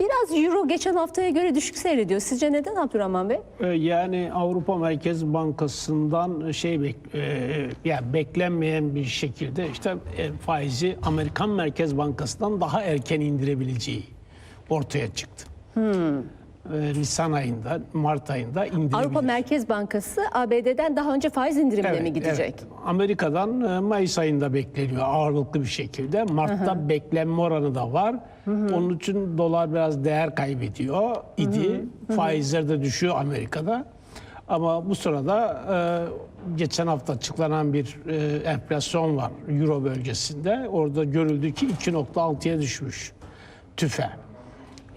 Biraz euro geçen haftaya göre düşük seyrediyor. Sizce neden Abdurrahman Bey? Ee, Yani Avrupa Merkez Bankası'ndan şey bek, e, yani beklenmeyen bir şekilde işte e, faizi Amerikan Merkez Bankası'ndan daha erken indirebileceği ortaya çıktı. Ee, Nisan ayında, Mart ayında indirebilir. Avrupa Merkez Bankası ABD'den daha önce faiz indirimine Evet, mi gidecek? evet. Amerika'dan e, Mayıs ayında bekleniyor ağırlıklı bir şekilde. Mart'ta beklenme oranı da var. Onun için dolar biraz değer kaybediyor idi. Faizler de düşüyor Amerika'da. Ama bu sırada e, geçen hafta açıklanan bir e, enflasyon var Euro bölgesinde. Orada görüldü ki 2.6'ya düşmüş tüfe.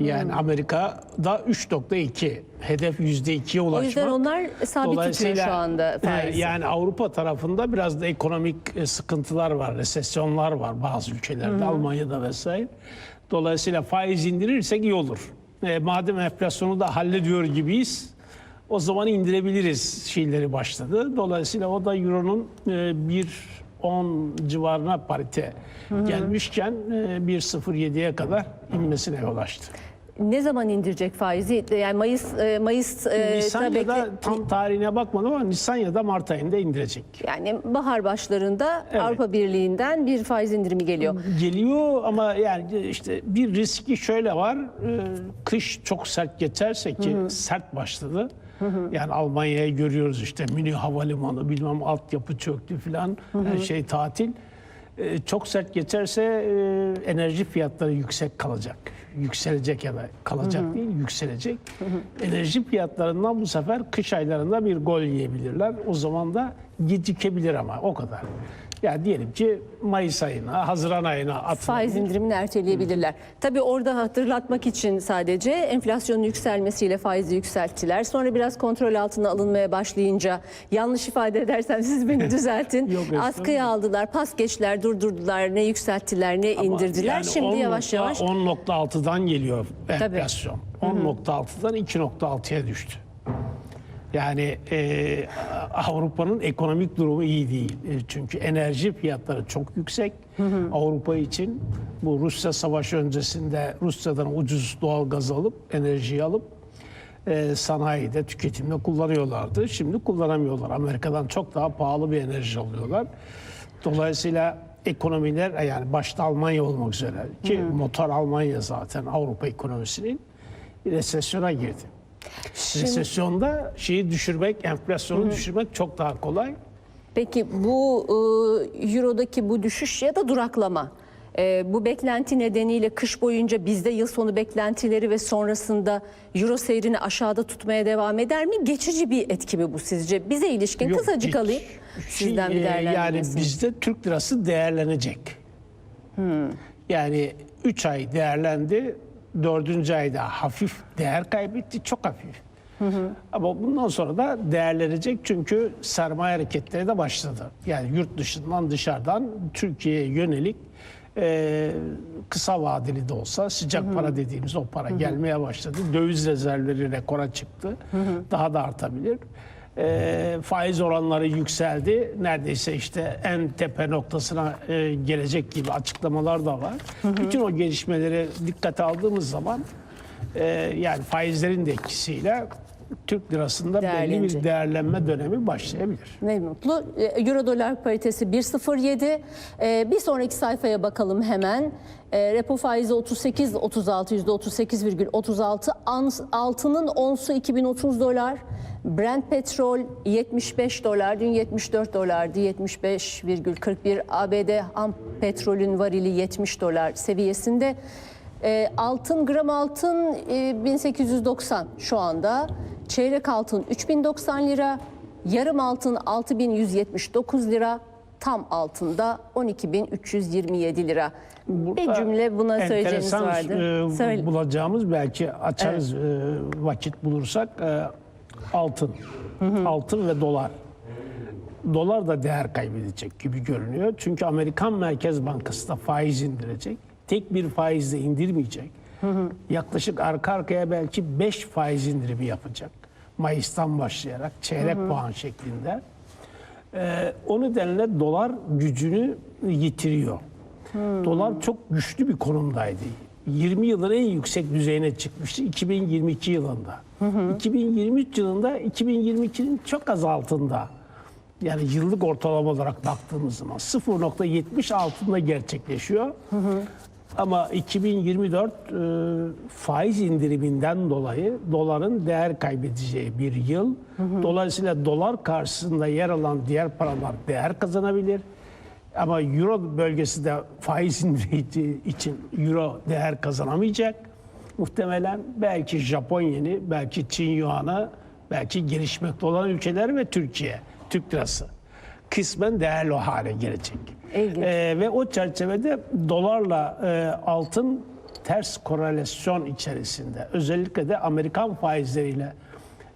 Yani Amerika'da 3.2 hedef %2'ye O ulaşmak. yüzden onlar sabit tutuyor şu anda faizi. Yani Avrupa tarafında biraz da ekonomik e, sıkıntılar var, resesyonlar var bazı ülkelerde, Almanya'da vesaire. Dolayısıyla faiz indirirsek iyi olur. E, madem enflasyonu da hallediyor gibiyiz, o zaman indirebiliriz şeyleri başladı. Dolayısıyla o da Euro'nun e, bir 10 civarına parite gelmişken e, 1.07'ye kadar inmesine yol açtı. Ne zaman indirecek faizi? Yani Mayıs e, Mayıs e, Nisan ya da bekle- tam tarihine bakmadım ama Nisan ya da Mart ayında indirecek. yani bahar başlarında Evet. Avrupa Birliği'nden bir faiz indirimi geliyor. Geliyor ama yani işte bir riski şöyle var. e, Kış çok sert geçerse ki sert başladı. Yani Almanya'yı görüyoruz işte Münih Havalimanı bilmem altyapı çöktü falan her şey tatil. E, Çok sert geçerse e, enerji fiyatları yüksek kalacak. Yükselecek ya da kalacak değil yükselecek. Enerji fiyatlarından bu sefer kış aylarında bir gol yiyebilirler. O zaman da gecikebilir ama o kadar. Ya diyelim ki Mayıs ayına, Haziran ayına atılabilir. Faiz indirimini erteleyebilirler. Tabii orada hatırlatmak için sadece enflasyonun yükselmesiyle faizi yükselttiler. Sonra biraz kontrol altına alınmaya başlayınca yanlış ifade edersem siz beni düzeltin. Yok. Askıya aldılar, pas geçtiler, durdurdular, ne yükselttiler, ne Ama indirdiler. yani Şimdi 10 yavaş yavaş 10.6'dan geliyor enflasyon. 10.6'dan 2.6'ya düştü. Yani e, Avrupa'nın ekonomik durumu iyi değil. E, çünkü enerji fiyatları çok yüksek. Avrupa için bu Rusya savaşı öncesinde Rusya'dan ucuz doğal gaz alıp enerjiyi alıp e, sanayide, tüketimde kullanıyorlardı. Şimdi kullanamıyorlar. Amerika'dan çok daha pahalı bir enerji alıyorlar. Dolayısıyla ekonomiler yani başta Almanya olmak üzere ki motor Almanya zaten Avrupa ekonomisinin resesyona girdi. Resesyonda şeyi düşürmek, enflasyonu düşürmek çok daha kolay. Peki bu e, eurodaki bu düşüş ya da duraklama e, bu beklenti nedeniyle kış boyunca bizde yıl sonu beklentileri ve sonrasında euro seyrini aşağıda tutmaya devam eder mi? Geçici bir etki mi bu sizce? Bize ilişkin Yok, kısacık hiç. alayım sizden Şey, bir e, Yani bizde Türk lirası değerlenecek. Hmm. Yani 3 ay değerlendi, 4. ayda hafif değer kaybetti, çok hafif. Ama bundan sonra da değerlenecek çünkü sermaye hareketleri de başladı. Yani yurt dışından dışarıdan Türkiye'ye yönelik e, kısa vadeli de olsa sıcak para dediğimiz o para gelmeye başladı. Döviz rezervleri rekora çıktı. Daha da artabilir. E, faiz oranları yükseldi. Neredeyse işte en tepe noktasına e, gelecek gibi açıklamalar da var. Bütün o gelişmeleri dikkate aldığımız zaman e, yani faizlerin de etkisiyle Türk lirasında belli bir değerlenme dönemi başlayabilir. Ne mutlu. E, Euro dolar paritesi 1.07. E, Bir sonraki sayfaya bakalım hemen. E, Repo faizi 38 36 %38,36. Ans- Altının onsu 2030 dolar. Brent petrol 75 dolar. Dün 74 dolardı. 75,41. ABD ham petrolün varili 70 dolar seviyesinde. E, altın gram altın e, 1890 şu anda. Çeyrek altın 3090 lira. Yarım altın 6179 lira. Tam altında 12327 lira. bir cümle buna söyleyeceğiniz vardı. e, Söyle. bulacağımız belki açarız e, vakit bulursak e, altın. Altın ve dolar. Dolar da değer kaybedecek gibi görünüyor. Çünkü Amerikan Merkez Bankası da faiz indirecek. Tek bir faizle indirmeyecek. Yaklaşık arka arkaya belki 5 faiz indirimi yapacak. Mayıs'tan başlayarak çeyrek puan şeklinde. Ee, o nedenle dolar gücünü yitiriyor. Dolar çok güçlü bir konumdaydı 20 yılın en yüksek düzeyine çıkmıştı 2022 yılında. 2023 yılında 2022'nin çok az altında. Yani yıllık ortalama olarak baktığımız zaman 0.70 altında gerçekleşiyor. Ama 2024 e, faiz indiriminden dolayı doların değer kaybedeceği bir yıl. Dolayısıyla dolar karşısında yer alan diğer paralar değer kazanabilir. Ama euro bölgesi de faiz indirdiği için euro değer kazanamayacak. Muhtemelen belki Japon yeni, belki Çin yuanı, belki gelişmekte olan ülkeler ve Türkiye, Türk lirası kısmen değerli hale gelecek. Ee, ve o çerçevede dolarla e, altın ters korelasyon içerisinde. Özellikle de Amerikan faizleriyle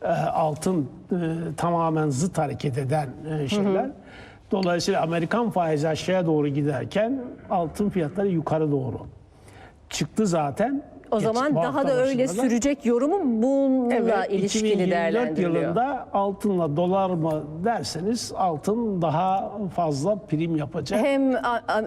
e, altın e, tamamen zıt hareket eden e, şeyler. Dolayısıyla Amerikan faizi aşağıya doğru giderken altın fiyatları yukarı doğru çıktı zaten. O Geç- zaman daha da öyle sürecek yorumu bununla Evet, ilişkili 2024 değerlendiriliyor. yılında altınla dolar mı derseniz altın daha fazla prim yapacak. Hem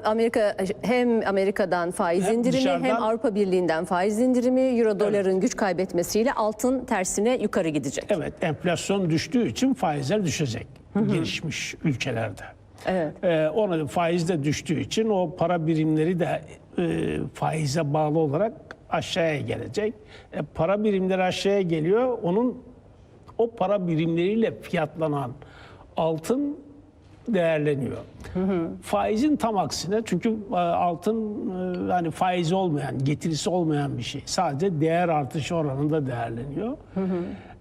Amerika hem Amerika'dan faiz Hem indirimi dışarıdan- hem Avrupa Birliği'nden faiz indirimi euro doların güç kaybetmesiyle altın tersine yukarı gidecek. Evet, enflasyon düştüğü için faizler düşecek gelişmiş ülkelerde. Evet. Ee, ona faiz de düştüğü için o para birimleri de e, faize bağlı olarak aşağıya gelecek. E, para birimleri aşağıya geliyor. Onun o para birimleriyle fiyatlanan altın değerleniyor. Faizin tam aksine çünkü e, altın e, hani faizi olmayan, getirisi olmayan bir şey. Sadece değer artışı oranında değerleniyor.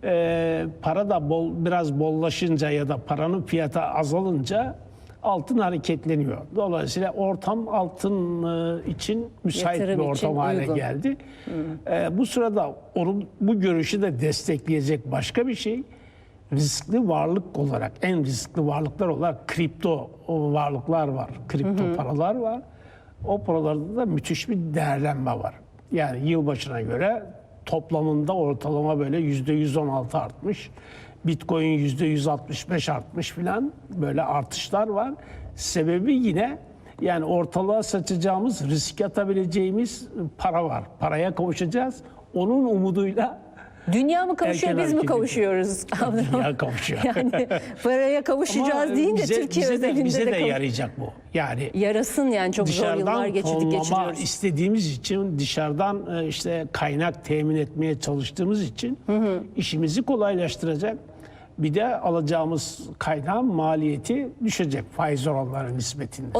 E, para da bol, biraz bollaşınca ya da paranın fiyatı azalınca altın hareketleniyor. Dolayısıyla ortam altın e, için müsait Yatırım bir için ortam haline uygun. geldi. E, bu sırada onun bu görüşü de destekleyecek başka bir şey riskli varlık olarak en riskli varlıklar olarak kripto varlıklar var. Kripto paralar var. O paralarda da müthiş bir değerlenme var. Yani yılbaşına göre toplamında ortalama böyle yüzde 116 artmış. Bitcoin yüzde 165 artmış filan böyle artışlar var. Sebebi yine yani ortalığa saçacağımız, risk atabileceğimiz para var. Paraya kavuşacağız. Onun umuduyla Dünya mı kavuşuyor Erken biz mi kavuşuyoruz? dünya kavuşuyor. yani paraya kavuşacağız Ama deyince bize, Türkiye bize özelinde de, bize de, de, yarayacak bu. Yani yarasın yani çok zor yıllar geçirdik geçiriyoruz. istediğimiz için dışarıdan e, işte kaynak temin etmeye çalıştığımız için işimizi kolaylaştıracak. Bir de alacağımız kaynağın maliyeti düşecek faiz oranları nispetinde.